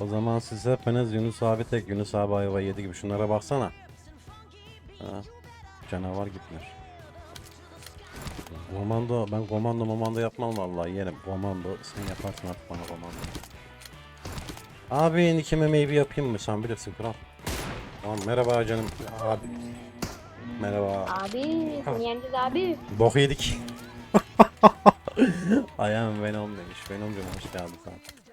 O zaman siz hepiniz Yunus abi tek Yunus abi ayva yedi gibi şunlara baksana. Ha, canavar gitmiş. Komando ben komando momando yapmam vallahi yerim. Komando sen yaparsın artık bana komando. Abi nikime meyve yapayım mı sen bilirsin kral. Tamam merhaba canım abi. Merhaba. Abi seni yeneceğiz abi. Bok yedik. Ayağım Venom demiş. Venom'cum hoş geldin sen.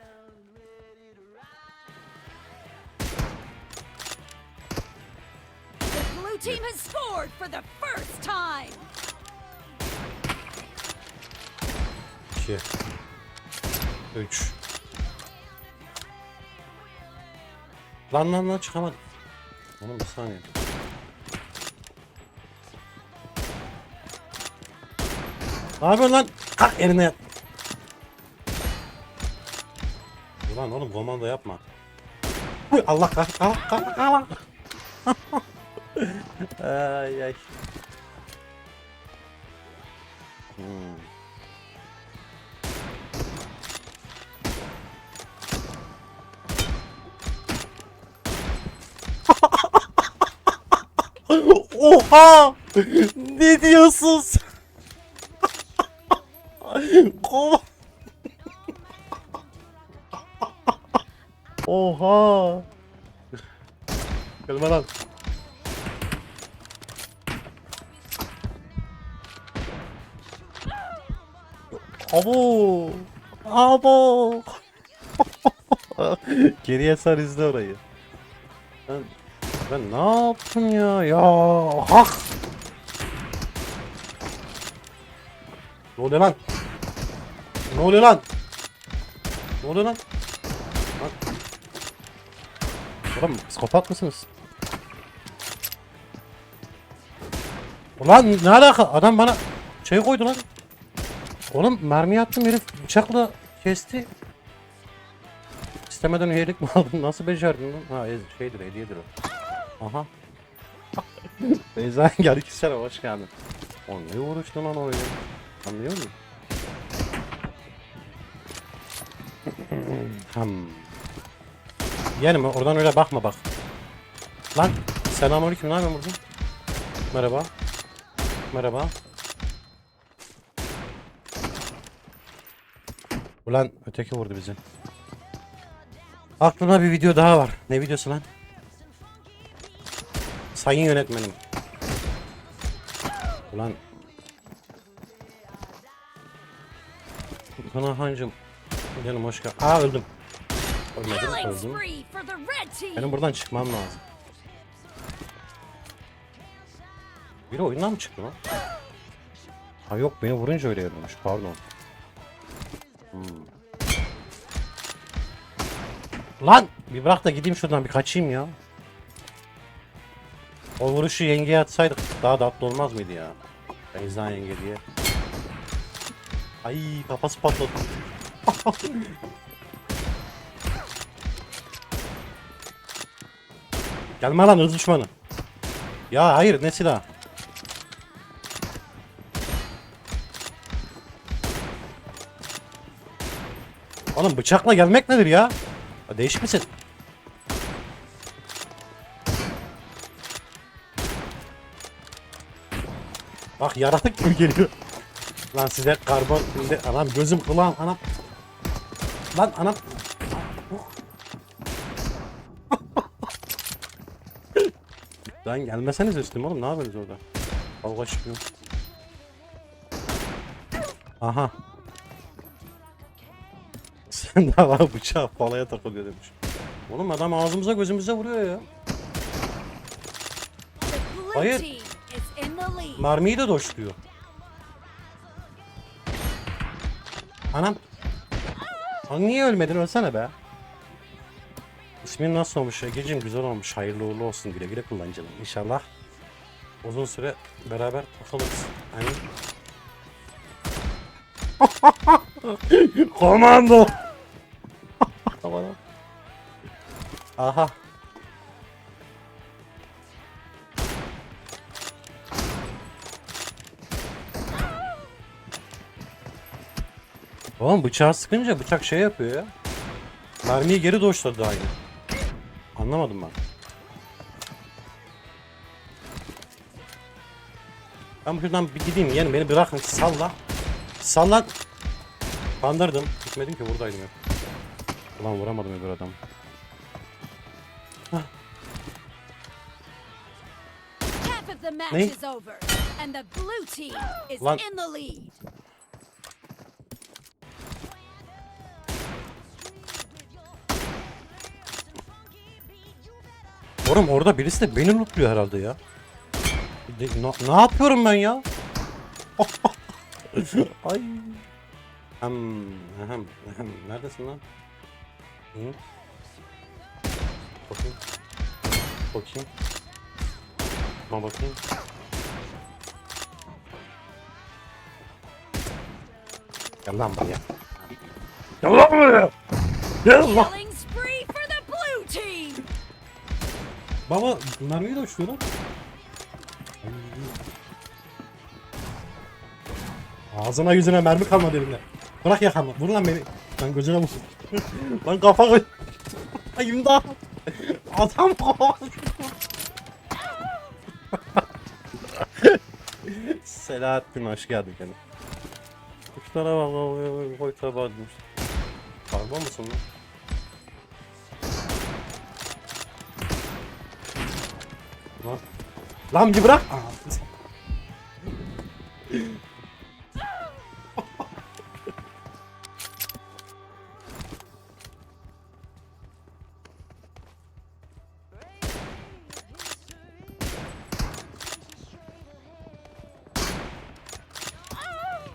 team has scored for the first time. 2 3 Lan lan lan çıkamadım. Oğlum bir saniye. Ne yapıyorsun lan? Kalk yerine yat. Ulan oğlum komando yapma. Uy, Allah kahretsin. Kalk kalk kalk. Ay ay. Hmm. Oha! Ne diyorsun sen? Kova. Oha! Gelme lan. Abo! Abo! Geriye sar izle orayı. Ben, ben ne yaptım ya? Ya hak! Ne oluyor lan? Ne oluyor lan? Ne oluyor lan? Lan. Oğlum psikopat mısınız? Ulan ne alaka? Adam bana şey koydu lan. Oğlum mermi attım herif bıçakla kesti. İstemeden üyelik mi aldın? Nasıl becerdin lan? Ha şeydir hediyedir o. Aha. Beyza gel iki sene hoş geldin. O ne uğraştı lan öyle? Anlıyor musun? hmm. Yeğenim oradan öyle bakma bak. Lan selamünaleyküm ne yapıyorsun burada? Merhaba. Merhaba. Ulan öteki vurdu bizi. Aklımda bir video daha var. Ne videosu lan? Sayın yönetmenim. Ulan. Kana hancım. Canım hoş geldin. Aa öldüm. Ölmedim, öldüm. Benim buradan çıkmam lazım. Biri oyundan mı çıktı lan? Ha yok beni vurunca öyle yapılmış pardon. Lan bir bırak da gideyim şuradan bir kaçayım ya. O vuruşu yengeye atsaydık daha tatlı olmaz mıydı ya? Beyza yenge diye. Ay kafası patladı. Gelme lan hız düşmanı. Ya hayır ne silah? Oğlum bıçakla gelmek nedir ya? Ya değişik misin? Bak yaratık gibi geliyor. Lan size karbon şimdi anam gözüm kulağım anam. Lan anam. Lan gelmeseniz üstüme oğlum ne yapıyorsunuz orada? Kavga çıkıyor. Aha. Sen de var bıçağı falaya takılıyor demiş. Oğlum adam ağzımıza gözümüze vuruyor ya. Hayır. Mermiyi de doşluyor. Anam. Lan niye ölmedin ölsene be. İsmin nasıl olmuş Egeciğim güzel olmuş hayırlı uğurlu olsun güle güle kullan canım İnşallah uzun süre beraber takılırız. Hani... Komando. Aha. Oğlum bıçağı sıkınca bıçak şey yapıyor ya. Mermiyi geri doşladı aynı. Anlamadım ben. Ben buradan bir gideyim yeğenim beni bırakın salla. Salla. Kandırdım. Gitmedim ki buradaydım hep. Ulan vuramadım öbür adam. The match Ne? is over, and the blue team is Lan- in the lead. Oğlum orada birisi de beni lootluyor herhalde ya. De- na- ne yapıyorum ben ya? Ay. Hem, hem, hem. Neredesin lan? Hı? Bakayım. Bakayım. Buna bakayım. Gel lan buraya. Gel lan buraya. Gel lan. Baba mermiyi de uçuyor lan. Ağzına yüzüne mermi kalmadı elimde. Bırak yakamı. Vur lan beni. Lan gözüne vur. lan kafa koy. İmdat. Adam kovalıyor. Selahattin hoş geldin gene. Kuşlara bak bak, koy tabağa atmış. Karma mısın lan? Lan. Lan bir bırak.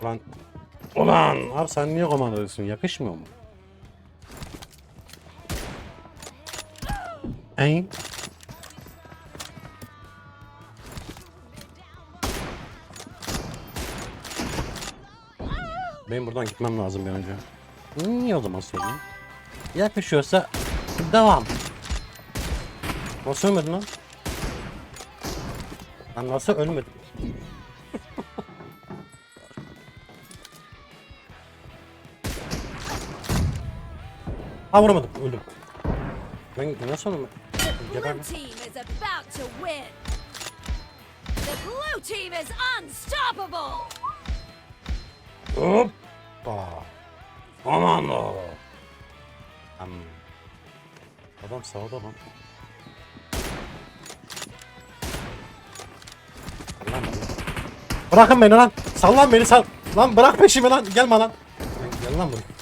Lan. Ulan abi sen niye komandalısın? Yakışmıyor mu? Ey. Benim buradan gitmem lazım bir önce. Niye o zaman sorayım? Yakışıyorsa devam. Nasıl ölmedin lan? Lan nasıl ölmedin? Ha vuramadım, öldüm. Ben nasıl? The Geber mi? Hoppa. Aman. Am. Adam sağda lan. Lan. Bırakın beni lan. Sallan beni sal. Lan bırak peşimi lan. Gelme lan. Gel lan buraya.